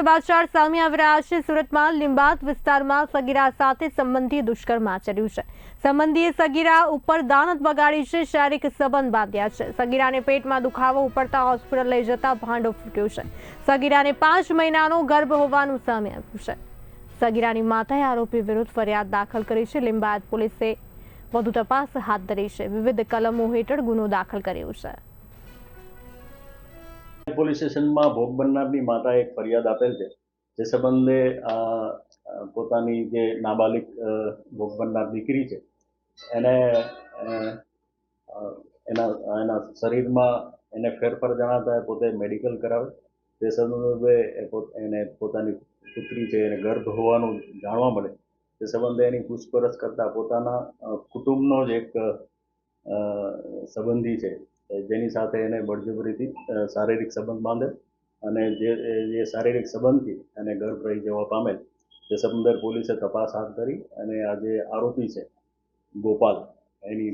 સમાચાર સામે આવી રહ્યા છે. સુરતમાં લિંબાત વિસ્તારમાં સગીરા સાથે સંબંધી દુષ્કર્મ આચર્યું છે. સંબંધીએ સગીરા ઉપર દાનત બગાડી છે. શારીરિક સંબંધ બાંધ્યા છે. સગીરાને પેટમાં દુખાવો ઉપડતા હોસ્પિટલ લઈ જતા ભાંડો ફૂટ્યો છે. સગીરાને પાંચ મહિનાનો ગર્ભ હોવાનું સામે આવ્યું છે. સગીરાની માતાએ આરોપી વિરુદ્ધ ફરિયાદ દાખલ કરી છે. લિંબાયત પોલીસે વધુ તપાસ હાથ ધરી છે. વિવિધ કલમો હેઠળ ગુનો દાખલ કર્યો છે. પોલીસ સ્ટેશનમાં ભોગ બનનારની માતા એક ફરિયાદ આપેલ છે, જે સંબંધે પોતાની જે નાબાલિક ભોગ બનનાર દીકરી છે, એને, એના એના શરીરમાં એને ફેરફાર જણાતા પોતે મેડિકલ કરાવે. તે સંદર્ભે એને પોતાની પુત્રી છે, એને ગર્ભ હોવાનું જાણવા મળે. તે સંબંધે એની પૂછપરછ કરતા પોતાના કુટુંબનો જ એક સંબંધી છે. જેની સાથે એને બળજબરીથી શારીરિક સંબંધ બાંધે અને જે જે શારીરિક સંબંધથી એને ગર્ભ રહી જવા પામેલ. તે સંબંધે પોલીસે તપાસ હાથ ધરી અને આ જે આરોપી છે, ગોપાલ, એની